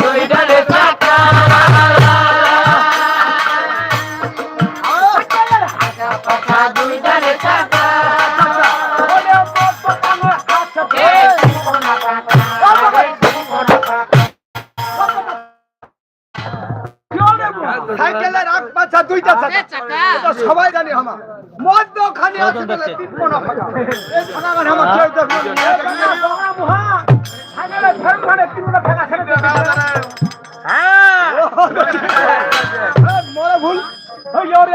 দুই ডালে চাকা দুই ডালে চাকা। সাইকেলের আগ পাছা দুইটা চাকা সবাই জানি আমার। মধ্যখানে আছে বলে কোনা ফাঁকা এই ফাঁকা গানে আমার কেউ দেখবে বগা সাগরে ফের ছেড়ে দিয়েছে। হ্যাঁ। এ, ভুল ওই ওরে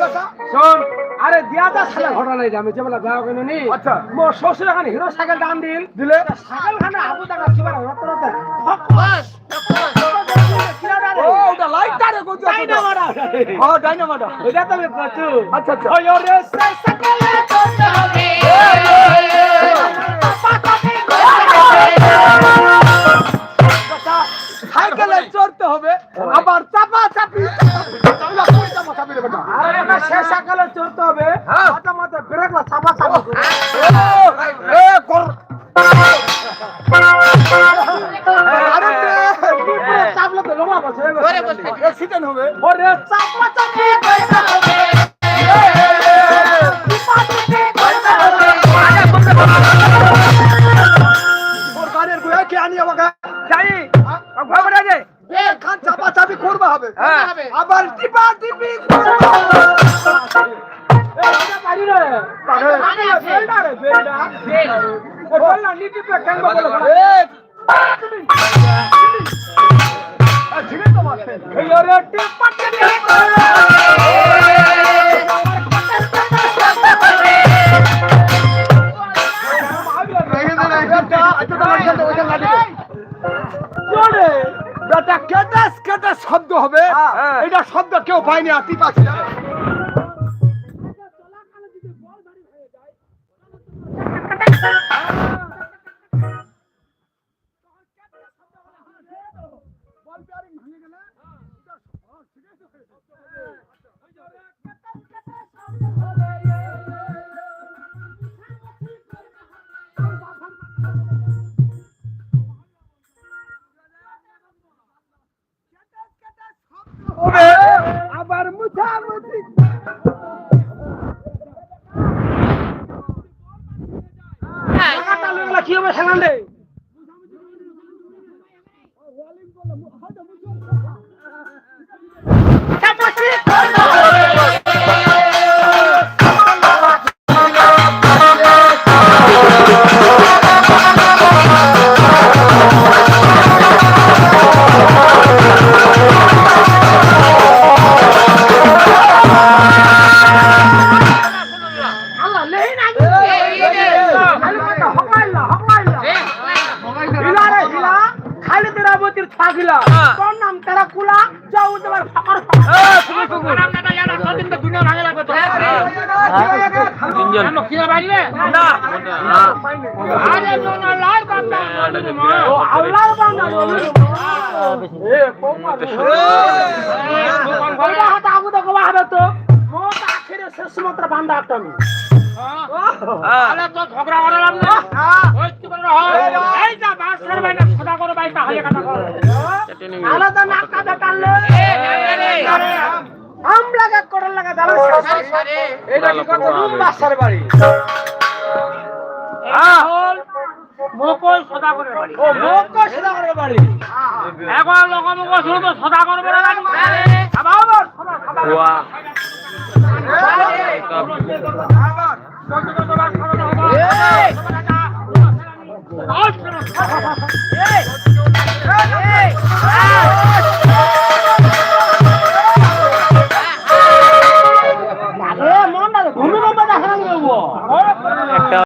আচ্ছা। শোন আরে দিয়া সালা ঘটনা নাই আমি যেবেলা কেন নি আচ্ছা শ্বশুর এখানে হিরো সাইকেল দাম দিল দিলে সাইকেল খানে আবু রত রত ডাইনামাটা ও ডাইনামাটা ওটা তো আমি আচ্ছা আচ্ছা আবার চাপা চাপি আরে না সে সাইকেলে চড়তে হবে মাথা মাথা ব্রেক লা চাপা চাপি চাপলে তো লোমা বসে হবে ওরে চাপা চাপি করতে হবে ওর গাড়ির গুয়া কে আনি আমাকে যাই ঘর বড় যাই এ খান চাপা চাপি করবা হবে করতে হবে। আবার টিপা টিপি শব্দ হবে। এটা শব্দ কেউ পায়নি আর টিপা ছিল কি হবে সেখান কুলা যাও তোমার ফাকার ও আল্লাহর বান্দা এ কোমা ওইটা হাতে আবু তো কবা হবে তো মোট আখেরে শেষ মাত্র বান্দা একটা আমি আলাদা নাক কাটা টানলে আম লাগা করার লাগা দাঁড়া এটা কি কত রুম বাসার বাড়ি। মোকল সদা করে বাড়ি। ও মোক সদাগরের বাড়ি। এখন লোক মুখ শুরু তো সদা করবে না খাবা আবার খাবা